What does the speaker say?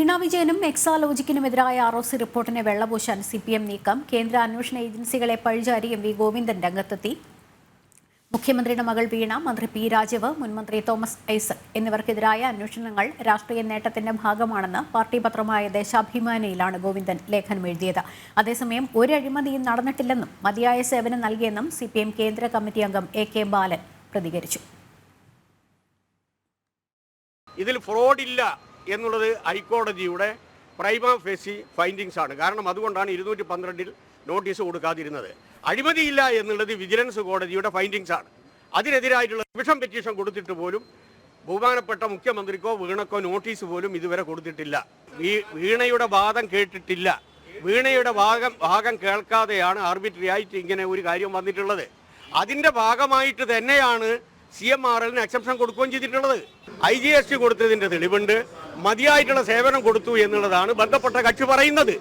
വീണ വിജയനും എക്സാലോജിക്കിനുമെതിരായ R O C റിപ്പോർട്ടിനെ വെള്ളപൂശാൻ C P M നീക്കം. കേന്ദ്ര അന്വേഷണ ഏജൻസികളെ പഴിചാരി എം വി ഗോവിന്ദൻ രംഗത്തെത്തി. മുഖ്യമന്ത്രിയുടെ മകൾ വീണ മന്ത്രി പി രാജീവ് മുൻമന്ത്രി തോമസ് ഐസക് എന്നിവർക്കെതിരായ അന്വേഷണങ്ങൾ രാഷ്ട്രീയ നേട്ടത്തിന്റെ ഭാഗമാണെന്ന് പാർട്ടി പത്രമായ ദേശാഭിമാനിയിലാണ് ഗോവിന്ദൻ ലേഖനം എഴുതിയത്. അതേസമയം ഒരു അഴിമതിയും നടന്നിട്ടില്ലെന്നും മതിയായ സേവനം നൽകിയെന്നും സി പി എം കേന്ദ്ര കമ്മിറ്റി അംഗം എ കെ ബാലൻ പ്രതികരിച്ചു. ഇതിൽ ഫ്രോഡില്ല എന്നുള്ളത് ഹൈക്കോടതിയുടെ പ്രൈമ ഫേസി ഫൈൻഡിങ്സ് ആണ്. കാരണം അതുകൊണ്ടാണ് ഇരുന്നൂറ്റി പന്ത്രണ്ടിൽ നോട്ടീസ് കൊടുക്കാതിരുന്നത്. അഴിമതിയില്ല എന്നുള്ളത് വിജിലൻസ് കോടതിയുടെ ഫൈൻഡിങ്സ് ആണ്. അതിനെതിരായിട്ടുള്ള റിവിഷൻ പെറ്റീഷൻ കൊടുത്തിട്ട് പോലും ബഹുമാനപ്പെട്ട മുഖ്യമന്ത്രിക്കോ വീണക്കോ നോട്ടീസ് പോലും ഇതുവരെ കൊടുത്തിട്ടില്ല. ഈ വീണയുടെ വാദം കേട്ടിട്ടില്ല. വീണയുടെ ഭാഗം ഭാഗം കേൾക്കാതെയാണ് ആർബിട്രി ആയിട്ട് ഇങ്ങനെ ഒരു കാര്യം വന്നിട്ടുള്ളത്. അതിന്റെ ഭാഗമായിട്ട് തന്നെയാണ് സി എം ആർ എല്ലിന് എക്സംഷൻ കൊടുക്കുകയും ചെയ്തിട്ടുള്ളത്. ഐ ജി എസ് ടി കൊടുത്തതിന്റെ തെളിവുണ്ട്. മതിയായിട്ടുള്ള സേവനം കൊടുത്തു എന്നുള്ളതാണ് ബന്ധപ്പെട്ട കക്ഷി പറയുന്നത്.